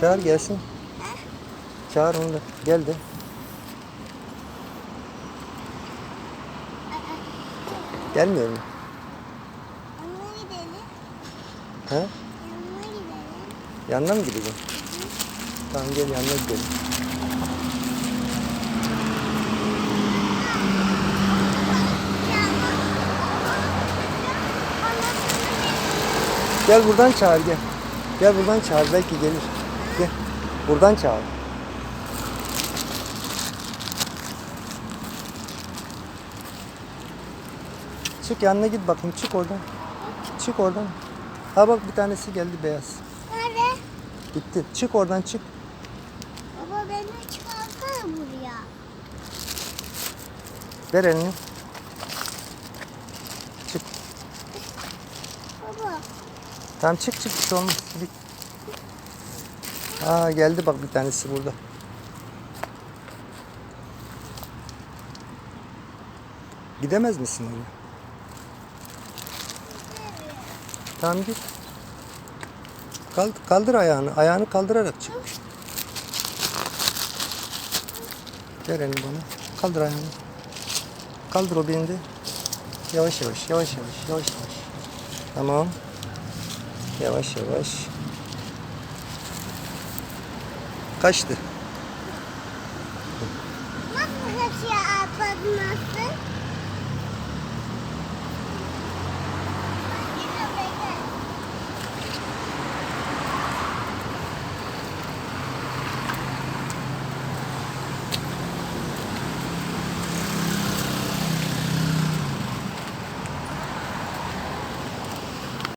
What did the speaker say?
Çağır gelsin. Çağır onu da. Gel de. Gelmiyor mu? Yanına gidelim. Ha? Yanına gidelim. Yanına mı gideceğim? Tamam gel yanına gidelim. Gel buradan çağır gel. Gel buradan çağır belki gelir. Gel. Buradan çağır. Çık yanına git bakayım çık oradan. Çık oradan. Ha bak bir tanesi geldi beyaz. Nerede? Gitti. Çık oradan çık. Baba beni çıkarsana buraya. Ver elini. Çık. Baba. Tamam çık çık bir şey olmaz. Git. Aa geldi bak bir tanesi burada. Gidemez misin oraya? Tamam git. Kaldır, kaldır ayağını. Ayağını kaldırarak çık. Ver elini bana. Kaldır ayağını. Kaldır o beni de. Yavaş yavaş, yavaş yavaş, yavaş yavaş. Tamam. Yavaş yavaş. Kaçtı. Nasıl kaçıyor atladı nasıl?